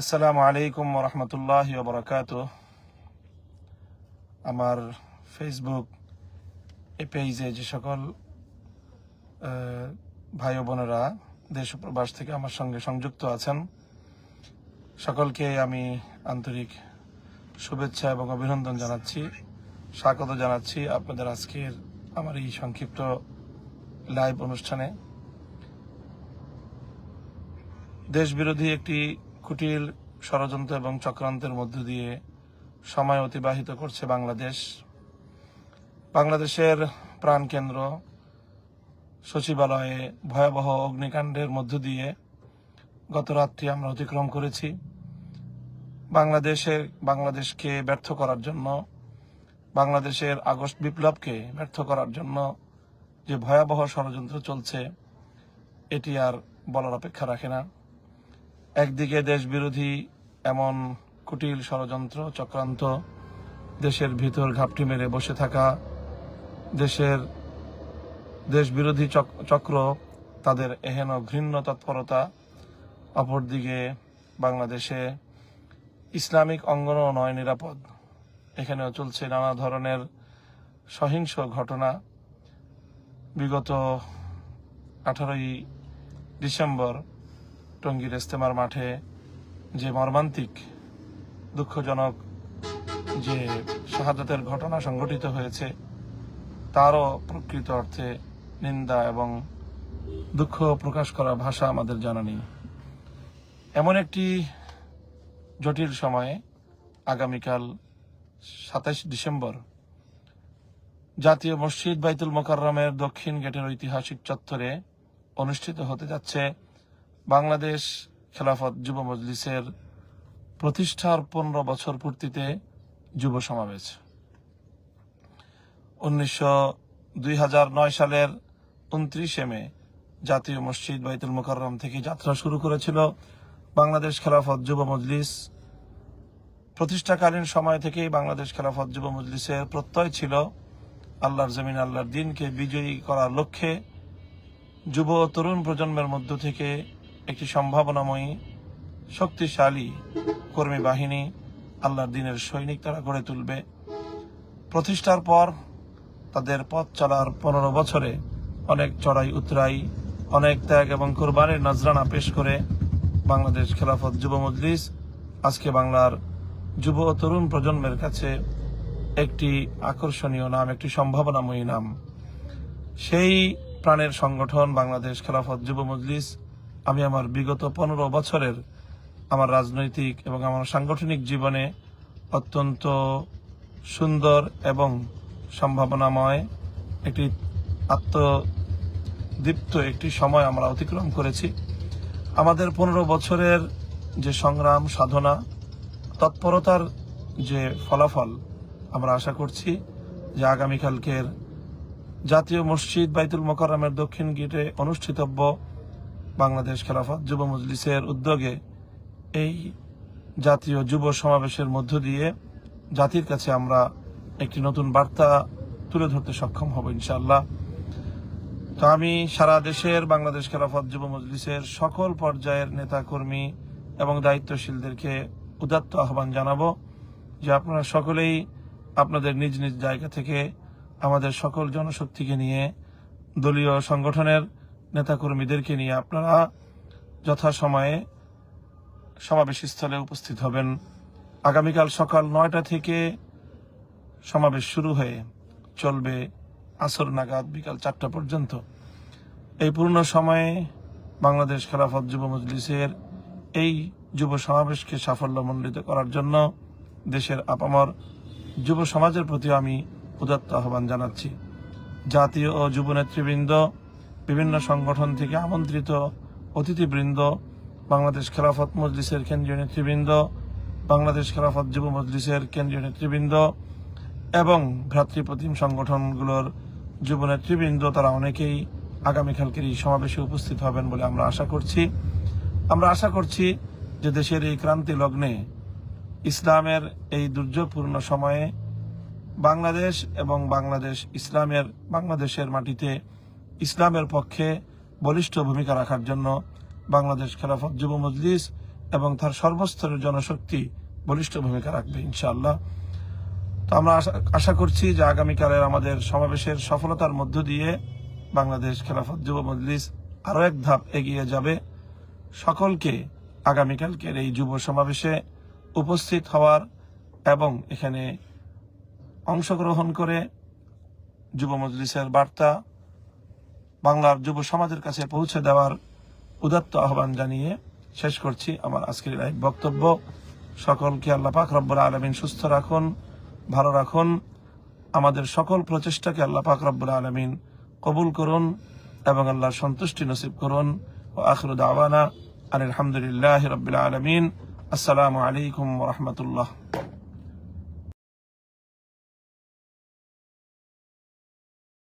আসসালামু আলাইকুম রহমতুল্লাহ বরকাত আমার ফেসবুক পেজে যে সকল ভাই বোনেরা দেশ প্রবাস থেকে আমার সঙ্গে সংযুক্ত আছেন, সকলকে আমি আন্তরিক শুভেচ্ছা এবং অভিনন্দন জানাচ্ছি, স্বাগত জানাচ্ছি আপনাদের আজকের আমার এই সংক্ষিপ্ত লাইভ অনুষ্ঠানে। দেশবিরোধী একটি কুটিল ষড়যন্ত্র এবং চক্রান্তের মধ্য দিয়ে সময় অতিবাহিত করছে বাংলাদেশ। বাংলাদেশের প্রাণকেন্দ্র সচিবালয়ে ভয়াবহ অগ্নিকাণ্ডের মধ্য দিয়ে গত রাত্রি আমরা অতিক্রম করেছি। বাংলাদেশে, বাংলাদেশকে ব্যর্থ করার জন্য, বাংলাদেশের আগস্ট বিপ্লবকে ব্যর্থ করার জন্য যে ভয়াবহ ষড়যন্ত্র চলছে, এটি আর বলার অপেক্ষা রাখে না। একদিকে দেশ বিরোধী এমন কুটিল ষড়যন্ত্র চক্রান্ত, দেশের ভিতর ঘাপটি মেরে বসে থাকা, দেশের দেশ বিরোধী চক্র তাদের এহেন ঘৃণ্য তৎপরতা, অপরদিকে বাংলাদেশে ইসলামিক অঙ্গনও নয় নিরাপদ। এখানেও চলছে নানা ধরনের সহিংস ঘটনা। বিগত আঠারোই ডিসেম্বর টঙ্গীর ইস্তেমার মাঠে যে মর্মান্তিক, দুঃখজনক যে শাহাদাতের ঘটনা সংঘটিত হয়েছে, তারও প্রকৃত অর্থে নিন্দা এবং দুঃখ প্রকাশ করা ভাষা আমাদের জানা নেই। এমন একটি জটিল সময়ে, আগামীকাল সাতাইশ ডিসেম্বর, জাতীয় মসজিদ বাইতুল মোকাররমের দক্ষিণ গেটের ঐতিহাসিক চত্বরে অনুষ্ঠিত হতে যাচ্ছে বাংলাদেশ খেলাফত যুব মজলিসের প্রতিষ্ঠার পনেরো বছর পূর্তিতে যুব সমাবেশ। উনিশশো সালের উনত্রিশে মে জাতীয় মসজিদ বাইতুল মোকাররম থেকে যাত্রা শুরু করেছিল বাংলাদেশ খেলাফত যুব মজলিস। প্রতিষ্ঠাকালীন সময় থেকেই বাংলাদেশ খেলাফত যুব মজলিসের প্রত্যয় ছিল আল্লাহর জমিন, আল্লাহর দিনকে বিজয়ী করার লক্ষ্যে যুব তরুণ প্রজন্মের মধ্য থেকে একটি সম্ভাবনাময়ী, শক্তিশালী কর্মী বাহিনী আল্লাহর দিনের সৈনিক তারা গড়ে তুলবে। প্রতিষ্ঠার পর তাদের পথ চলার পনেরো বছরে অনেক চড়াই উতরাই, অনেক ত্যাগ এবং কোরবানির নজরানা পেশ করে বাংলাদেশ খেলাফত যুব মজলিস আজকে বাংলার যুব ও তরুণ প্রজন্মের কাছে একটি আকর্ষণীয় নাম, একটি সম্ভাবনাময়ী নাম। সেই প্রাণের সংগঠন বাংলাদেশ খেলাফত যুব মজলিস আমি আমার বিগত পনেরো বছরের আমার রাজনৈতিক এবং আমার সাংগঠনিক জীবনে অত্যন্ত সুন্দর এবং সম্ভাবনাময় একটি আত্মদীপ্ত একটি সময় আমরা অতিক্রম করেছি। আমাদের পনেরো বছরের যে সংগ্রাম, সাধনা, তৎপরতার যে ফলাফল আমরা আশা করছি যে আগামীকালকের জাতীয় মসজিদ বাইতুল মোকাররমের দক্ষিণ গেটে অনুষ্ঠিতব্য বাংলাদেশ খেলাফত যুব মজলিসের উদ্যোগে এই জাতীয় যুব সমাবেশের মধ্য দিয়ে জাতির কাছে আমরা একটি নতুন বার্তা তুলে ধরতে সক্ষম হব, ইনশাআল্লাহ। তো আমি সারা দেশের বাংলাদেশ খেলাফত যুব মজলিসের সকল পর্যায়ের নেতা কর্মী এবং দায়িত্বশীলদেরকে উদাত্ত আহ্বান জানাব যে আপনারা সকলেই আপনাদের নিজ নিজ জায়গা থেকে আমাদের সকল জনশক্তিকে নিয়ে দলীয় সংগঠনের নেতাকর্মীদেরকে নিয়ে আপনারা যথাসময়ে সমাবেশ স্থলে উপস্থিত হবেন। আগামীকাল সকাল নয়টা থেকে সমাবেশ শুরু হয়ে চলবে আসর নাগাদ বিকাল চারটা পর্যন্ত। এই পূর্ণ সময়ে বাংলাদেশ খেলাফত যুব মজলিসের এই যুব সমাবেশকে সাফল্যমণ্ডিত করার জন্য দেশের আপামর যুব সমাজের প্রতি আমি উদাত্ত আহ্বান জানাচ্ছি। জাতীয় ও যুব নেতৃবৃন্দ বিভিন্ন সংগঠন থেকে আমন্ত্রিত অতিথিবৃন্দ, বাংলাদেশ খেলাফত মজলিসের কেন্দ্রীয় নেতৃবৃন্দ, বাংলাদেশ খেলাফত যুব মজলিসের কেন্দ্রীয় নেতৃবৃন্দ এবং ভ্রাতৃপ্রতিম সংগঠনগুলোর যুব নেতৃবৃন্দ, তারা অনেকেই আগামীকালকের এই সমাবেশে উপস্থিত হবেন বলে আমরা আশা করছি। আমরা আশা করছি যে দেশের এই ক্রান্তি লগ্নে ইসলামের এই দুর্যোগপূর্ণ সময়ে বাংলাদেশ এবং বাংলাদেশ ইসলামের বাংলাদেশের মাটিতে ইসলামের পক্ষে বলিষ্ঠ ভূমিকা রাখার জন্য বাংলাদেশ খেলাফত যুব মজলিস এবং তার সর্বস্তরের জনশক্তি বলিষ্ঠ ভূমিকা রাখবে, ইনশাআল্লাহ। তো আমরা আশা- করছি যে আগামীকালের আমাদের সমাবেশের সফলতার মধ্য দিয়ে বাংলাদেশ খেলাফত যুব মজলিস আরও এক ধাপ এগিয়ে যাবে। সকলকে আগামীকালকের এই যুব সমাবেশে উপস্থিত হওয়ার এবং এখানে অংশগ্রহণ করে যুব মজলিসের বার্তা বাংলার যুব সমাজের কাছে পৌঁছে দেওয়ার উদাত্ত আহ্বান জানিয়ে শেষ করছি আমার আজকের লাইভ বক্তব্য। সকলকে আল্লাহ পাক আলমিন সুস্থ রাখুন, ভালো রাখুন। আমাদের সকল প্রচেষ্টাকে আল্লাহ পাক রব্বুল আলমিন কবুল করুন এবং আল্লাহর সন্তুষ্টি নসিব করুন। ও আখরু দাওয়ানা আলহামদুলিল্লাহ রবিল আলমিন। আসসালামু আলাইকুম রহমতুল্লাহ।